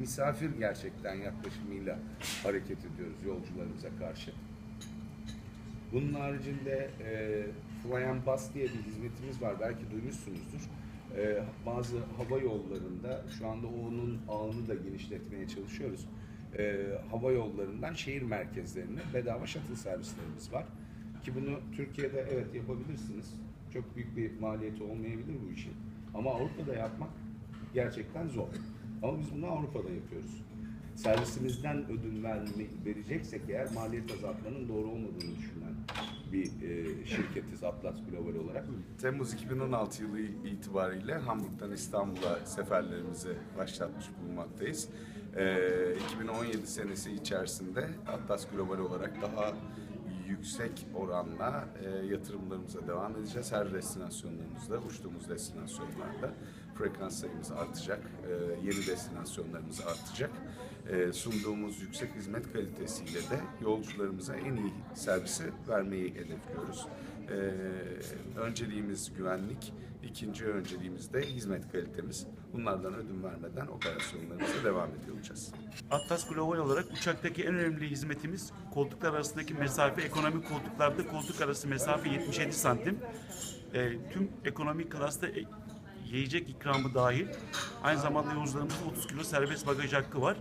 misafir gerçekten yaklaşımıyla hareket ediyoruz yolcularımıza karşı. Bunun haricinde e, Fly and Bus diye bir hizmetimiz var. Belki duymuşsunuzdur. E, bazı hava yollarında şu anda onun ağını da genişletmeye çalışıyoruz. E, hava yollarından şehir merkezlerine bedava shuttle servislerimiz var. Ki bunu Türkiye'de evet yapabilirsiniz. Çok büyük bir maliyeti olmayabilir bu işin. Ama Avrupa'da yapmak gerçekten zor. Ama biz bunu Avrupa'da yapıyoruz. Servisimizden ödün vereceksek eğer maliyet azaltmanın doğru olmadığını düşünen bir e, şirketiz Atlas Global olarak. Temmuz 2016 yılı itibariyle Hamburg'dan İstanbul'a seferlerimizi başlatmış bulunmaktayız. E, 2017 senesi içerisinde Atlas Global olarak daha yüksek oranla e, yatırımlarımıza devam edeceğiz. Her destinasyonlarımızda, uçtuğumuz destinasyonlarda frekans sayımız artacak, e, yeni destinasyonlarımız artacak. E, sunduğumuz yüksek hizmet kalitesiyle de yolcularımıza en iyi servisi vermeyi hedefliyoruz. E, önceliğimiz güvenlik, ikinci önceliğimiz de hizmet kalitemiz. Bunlardan ödün vermeden operasyonlarımıza devam ediyor. Atlas Global olarak uçaktaki en önemli hizmetimiz koltuklar arasındaki mesafe. Ekonomik koltuklarda koltuk arası mesafe 77 santim. Ee, tüm ekonomik klasta e, yiyecek ikramı dahil. Aynı zamanda yolcularımızın 30 kilo serbest bagaj hakkı var.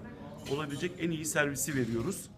Olabilecek en iyi servisi veriyoruz.